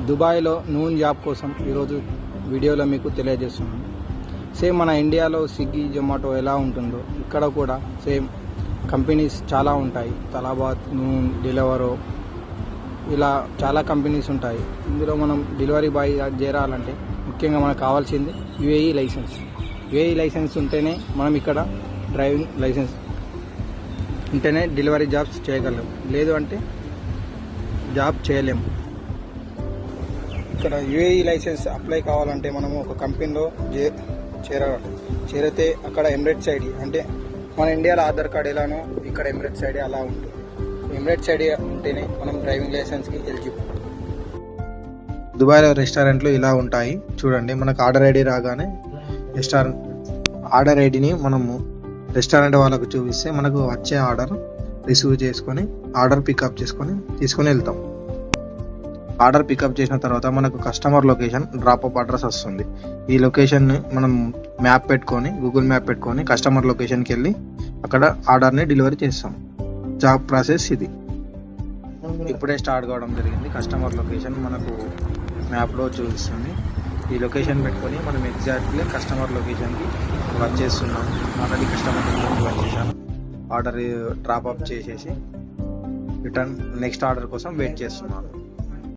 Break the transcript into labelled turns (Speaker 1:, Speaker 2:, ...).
Speaker 1: దుబాయ్లో noon job కోసం ఈరోజు వీడియోలో మీకు తెలియజేస్తున్నాను. సేమ్ మన ఇండియాలో స్విగ్గీ జొమాటో ఎలా ఉంటుందో ఇక్కడ కూడా సేమ్ కంపెనీస్ చాలా ఉంటాయి. తలాబాద్ నూన్ డెలివరో ఇలా చాలా కంపెనీస్ ఉంటాయి. ఇందులో మనం డెలివరీ బాయ్ చేరాలంటే ముఖ్యంగా మనకు కావాల్సింది యుఏఈ లైసెన్స్. యుఏఈ లైసెన్స్ ఉంటేనే మనం ఇక్కడ డ్రైవింగ్ లైసెన్స్ ఉంటేనే డెలివరీ జాబ్స్ చేయగలం. లేదు అంటే జాబ్ చేయలేము ఇక్కడ యుఏఈ లైసెన్స్ అప్లై కావాలంటే మనము ఒక కంపెనీలో చే చేర చేరితే అక్కడ ఎమిరేట్స్ ఐడి అంటే మన ఇండియాలో ఆధార్ కార్డ్ ఎలానో ఇక్కడ ఎమిరేట్స్ ఐడి అలా ఉంటుంది. ఎమిరేట్స్ ఐడి ఉంటేనే మనం డ్రైవింగ్ లైసెన్స్కి ఎలిజిబుల్. దుబాయ్లో రెస్టారెంట్లు ఇలా ఉంటాయి. చూడండి మనకు ఆర్డర్ ఐడి రాగానే రెస్టారెంట్ ఆర్డర్ ఐడిని మనము రెస్టారెంట్ వాళ్ళకు చూపిస్తే మనకు వచ్చే ఆర్డర్ రిసీవ్ చేసుకొని ఆర్డర్ పికప్ చేసుకొని తీసుకొని వెళ్తాం. ఆర్డర్ పికప్ చేసిన తర్వాత మనకు customer location drop up address వస్తుంది. ఈ లొకేషన్ మనం మ్యాప్ పెట్టుకొని గూగుల్ మ్యాప్ పెట్టుకొని కస్టమర్ లొకేషన్కి వెళ్ళి అక్కడ ఆర్డర్ని డెలివరీ చేస్తాం. జాబ్ ప్రాసెస్ ఇది. ఇప్పుడే స్టార్ట్ కావడం జరిగింది. కస్టమర్ లొకేషన్ మనకు మ్యాప్లో చూపిస్తుంది. ఈ లొకేషన్ పెట్టుకొని మనం ఎగ్జాక్ట్లీ కస్టమర్ లొకేషన్కి వచ్చేస్తున్నాం ఆల్రెడీ కస్టమర్ లొకేషన్కి వచ్చేసాను ఆర్డర్ డ్రాప్ అప్ చేసేసి రిటర్న్ నెక్స్ట్ ఆర్డర్ కోసం వెయిట్ చేస్తున్నాను